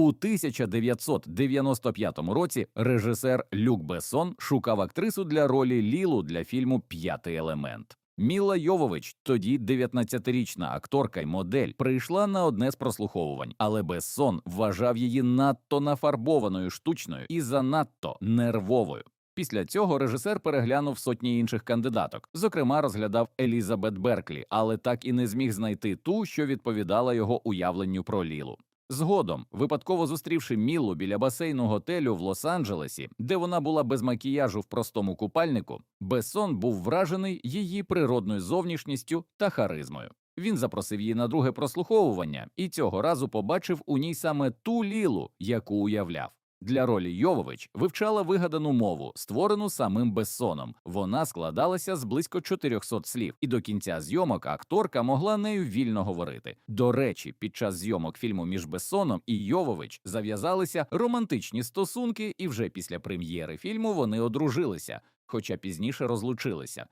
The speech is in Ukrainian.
У 1995 році режисер Люк Бессон шукав актрису для ролі Лілу для фільму П'ятий елемент. Міла Йовович, тоді 19-річна акторка й модель, прийшла на одне з прослуховувань, але Бессон вважав її надто нафарбованою штучною і занадто нервовою. Після цього режисер переглянув сотні інших кандидаток, зокрема розглядав Елізабет Берклі, але так і не зміг знайти ту, що відповідала його уявленню про Лілу. Згодом, випадково зустрівши Мілу біля басейну готелю в Лос-Анджелесі, де вона була без макіяжу в простому купальнику, Бессон був вражений її природною зовнішністю та харизмою. Він запросив її на друге прослуховування і цього разу побачив у ній саме ту лілу, яку уявляв. Для ролі Йовович вивчала вигадану мову, створену самим Бессоном. Вона складалася з близько 400 слів, і до кінця зйомок акторка могла нею вільно говорити. До речі, під час зйомок фільму між Бессоном і Йовович зав'язалися романтичні стосунки, і вже після прем'єри фільму вони одружилися, хоча пізніше розлучилися.